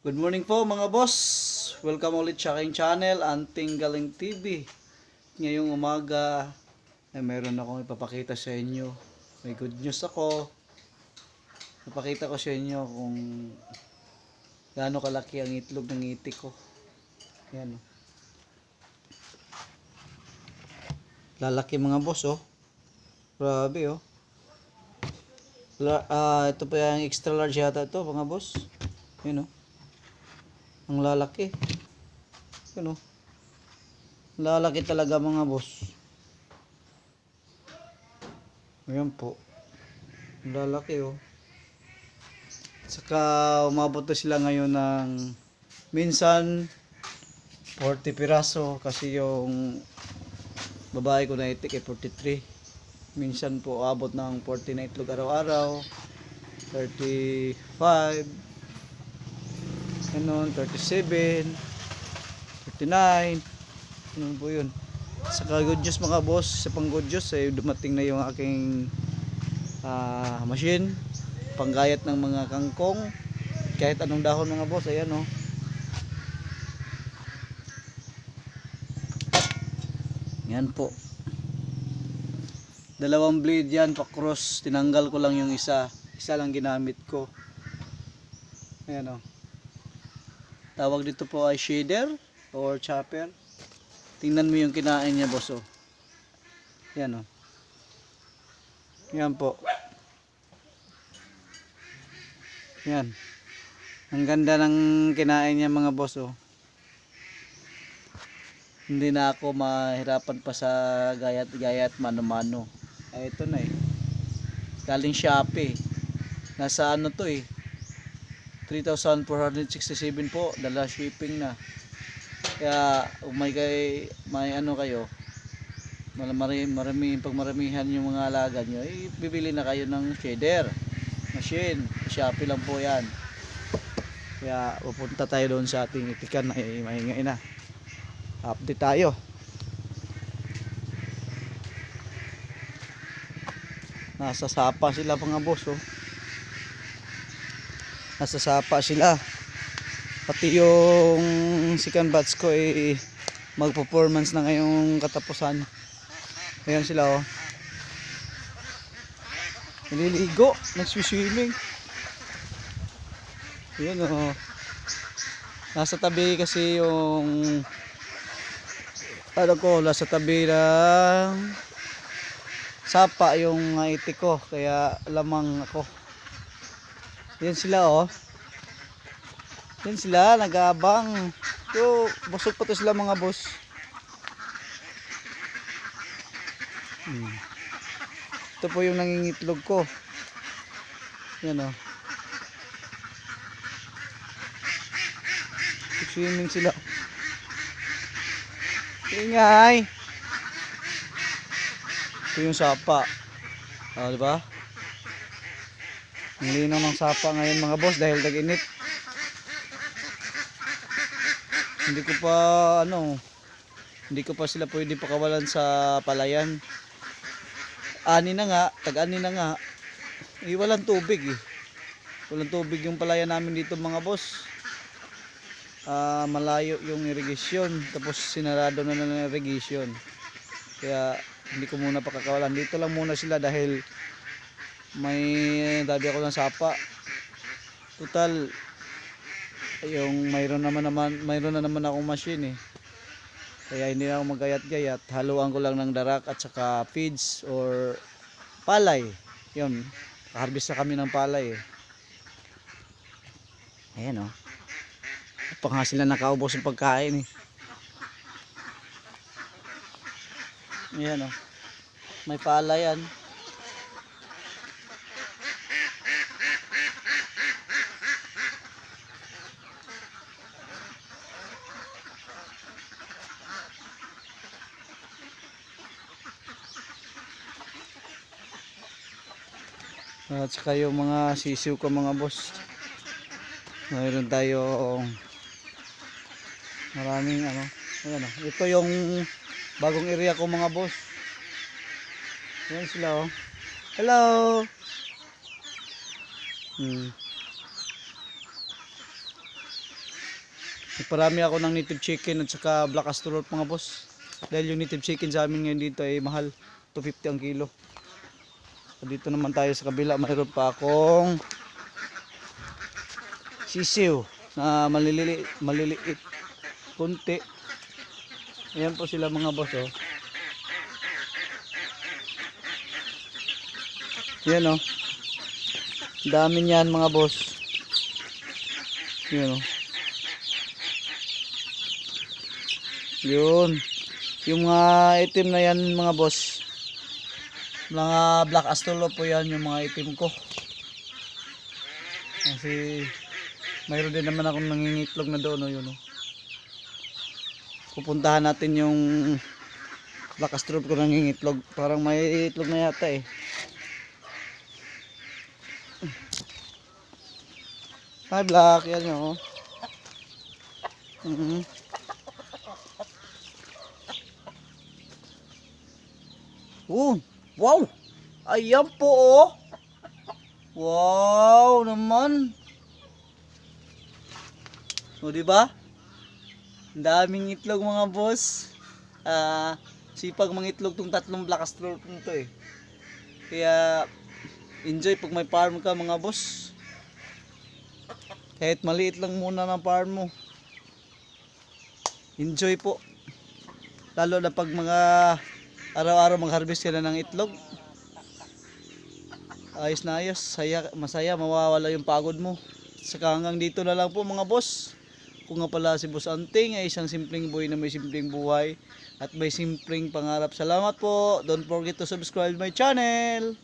Good morning po mga boss. Welcome ulit sa aking channel, Anting Galing TV. Ngayong umaga, ay meron akong ipapakita sa inyo. May good news ako. Ipakita ko sa inyo kung gaano kalaki ang itlog ng itik ko. Yan. oh. Lalaki mga boss oh. Grabe oh. La, ah, ito pa yung extra large yata ito mga boss. Yan oh. Ang lalaki. Yan oh. Lalaki talaga mga boss. Ayan po. Ang lalaki oh. Saka umabot na sila ngayon ng minsan 40 piraso kasi yung babae ko na itik ay 43. Minsan po abot ng 40 na itlog araw-araw. 35 Ganun, 37, 39, ano po yun. Sa good news mga boss, sa pang good news ay dumating na yung aking ah, machine, panggayat ng mga kangkong, kahit anong dahon mga boss, ayan oh. Yan po. Dalawang blade yan, pa-cross, tinanggal ko lang yung isa, isa lang ginamit ko. Ayan oh. Tawag dito po ay shader or chopper. Tingnan mo yung kinain niya, boss. Oh. Yan, oh. Yan po. Yan. Ang ganda ng kinain niya, mga boss, oh. Hindi na ako mahirapan pa sa gayat-gayat mano-mano. Ay, ito na eh. Galing Shopee. Nasa ano to eh. 3,467 po, dala shipping na. Kaya kung may kay may ano kayo, marami, marami pag maramihan yung mga alaga nyo, eh, bibili na kayo ng shader machine. Shopee lang po 'yan. Kaya pupunta tayo doon sa ating itikan na eh, na. Update tayo. Nasa sapa sila mga boss oh nasa sapa sila. Pati yung second batch ko ay mag-performance na ngayong katapusan. Ayan sila oh. Nililigo nagswiswimming ayan oh. Nasa tabi kasi yung ano ko nasa tabi ng sapa yung itik ko kaya lamang ako yan sila oh. Yan sila, nagabang. So, busog pa to sila mga boss. Hmm. Ito po yung nangingitlog ko. Yan oh. Swimming sila. Ingay. Ito yung sapa. Ah, di ba? Ang linaw ng sapa ngayon mga boss dahil tag-init. Hindi ko pa ano, hindi ko pa sila pwede pakawalan sa palayan. Ani na nga, tag-ani na nga. Eh, walang tubig eh. Walang tubig yung palayan namin dito mga boss. Ah, malayo yung irrigation tapos sinarado na ng irrigation. Kaya hindi ko muna pakakawalan. Dito lang muna sila dahil may dabi ako ng sapa. Total yung mayroon naman naman mayroon na naman akong machine eh. Kaya hindi na ako magayat-gayat. Haluan ko lang ng darak at saka feeds or palay. Yun harvest na kami ng palay eh. Ayan o oh. pa nga sila nakaubos ng pagkain eh. Ayan o oh. may palay yan at saka yung mga sisiw ko mga boss mayroon tayo maraming ano ayan, oh. ito yung bagong area ko mga boss ayan sila oh hello hmm. Nagparami ako ng native chicken at saka black astrolot mga boss. Dahil yung native chicken sa amin ngayon dito ay mahal. 250 ang kilo. Dito naman tayo sa kabila. Mayroon pa akong sisiw na maliliit, maliliit. Kunti. Ayan po sila mga boss oh. Yan oh. Dami niyan mga boss. Yan oh. Yun. Yung mga itim na yan mga boss. Mga black astolo po yan yung mga itim ko. Kasi mayroon din naman akong nangingitlog na doon. Oh, yun, oh. Pupuntahan natin yung black astro ko nangingitlog. Parang may itlog na yata eh. Hi black, yan yun. Oh. Mhm. Oh, wow! Ayan po oh. Wow naman. O di ba? Ang daming itlog mga boss. Ah, sipag mga itlog tong tatlong black astro to eh. Kaya enjoy pag may farm ka mga boss. Kahit maliit lang muna ng farm mo. Enjoy po. Lalo na pag mga araw-araw mag-harvest na ng itlog. Ayos na ayos. Saya, masaya, mawawala yung pagod mo. Saka hanggang dito na lang po mga boss. Kung nga pala si Boss Anting ay isang simpleng boy na may simpleng buhay at may simpleng pangarap. Salamat po. Don't forget to subscribe my channel.